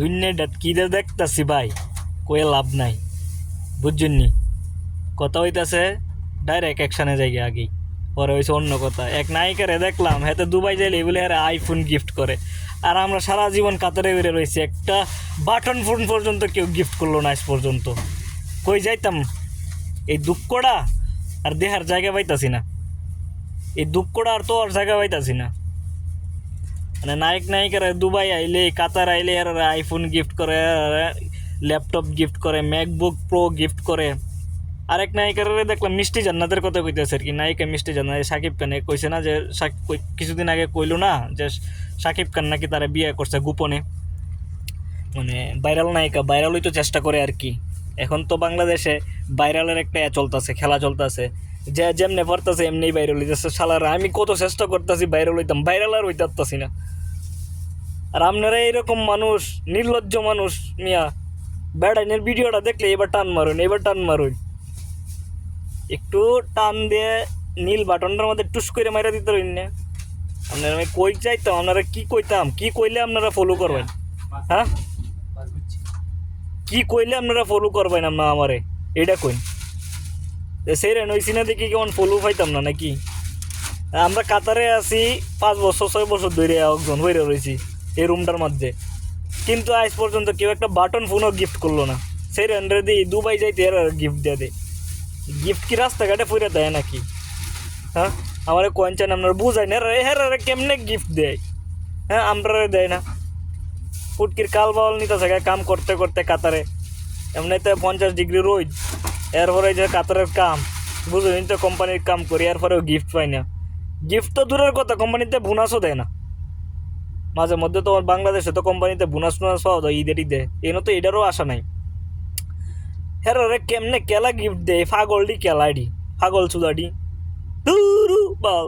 দুনিয়াটা কি দে দেখতাছি ভাই, কয়ে লাভ নাই। বুঝছেন নি কথা হইতাছে ডাইরেক্ট অ্যাকশানে যাই আগেই। পরে হয়েছে অন্য কথা। এক নায়িকারে দেখলাম, হাতে দুবাই যাইলে এগুলো হ্যাঁ আইফোন গিফট করে। আর আমরা সারা জীবন কাতারে বেড়ে রয়েছি একটা বাটন ফোন পর্যন্ত কেউ গিফট করল না আজ পর্যন্ত। কই যাইতাম? এই দুঃখটা আর দেহার জায়গা পাইতাছি না। এই দুঃখটা আর তো আর জায়গা পাইতাছি না। মানে নায়ক নায়িকারা দুবাই আইলে, কাতার আইলে আর আইফোন গিফট করে ল্যাপটপ গিফট করে ম্যাকবুক প্রো গিফট করে। আরেক নায়িকারে দেখলাম মিষ্টি জান্নাতের কথা কইতেছে আর কি। নায়িকা মিষ্টি জান্নাত সাকিব খানে। কইছে না যে কিছুদিন আগে কইলো না যে, সাকিব খান নাকি তারা বিয়ে করছে গোপনে। মানে ভাইরাল নায়িকা ভাইরাল তো চেষ্টা করে আর কি। এখন তো বাংলাদেশে ভাইরালের একটা এ চলতেছে, খেলা চলতেছে। যে যেমনে পড়তেছে এমনি ভাইরাল হইতেছে। শালারা, আমি কত চেষ্টা করতেছি ভাইরাল হইতাম ভাইরাল আর হইতে পারতাছি না। আর আপনারা এরকম মানুষ, নির্লজ্জ মানুষ, মিয়া, ব্যাডাইনের ভিডিওটা দেখলে এবার টান মারুন, এবার টান মারুন। একটু টান দিয়ে নীল বাটনটার মধ্যে টুস করে মারা দিতে পারেন না। আপনারা আমি কই চাইতাম, আপনারা কি কইতাম? কি কইলে আপনারা ফলো করবেন? হ্যাঁ? কি কইলে আপনারা ফলো করবেন আপনার আমারে? এটা কইন। সেই রেন ওই সিনা দেখি কেমন ফলো পাইতাম না নাকি? আমরা কাতারে আছি পাঁচ বছর, ছয় বছর ধরে একজন হইরে রয়েছি এই রুমটার মধ্যে। কিন্তু আজ পর্যন্ত কেউ একটা বাটন ফোনও গিফট করল না। সেই রেন্ডারে দিই দুবাই যাইতে এর গিফট দিয়ে দেয় গিফট কি রাস্তাঘাটে ফুরে দেয় নাকি? হ্যাঁ? আমার কয়েনচান আপনার বুঝাই না রে হ্যাঁ রে কেমনে গিফট দেয়? হ্যাঁ আমরা দেয় না। ফুটকির কাল বাউল নিতে থাকে কাম করতে করতে কাতারে। এমনিতে পঞ্চাশ ডিগ্রি রোদ এরপরে যে কাতারের কাম, বুঝলেন? তো কোম্পানির কাম করি, এরপরেও গিফট পাই না। গিফট তো দূরের কথা, কোম্পানিতে বোনাসও দেয় না। মাঝে মধ্যে তোমার বাংলাদেশে তো কোম্পানিতে বোনাস টোনাস পাওয়া যায়, ঈদের ঈদে। এন তো এটারও আশা নাই। হ্যাঁ রে কেমনে কেলা গিফট দেয়? ফাগলডি কেলাডি ফাগল চুদাডি দুরু বাল।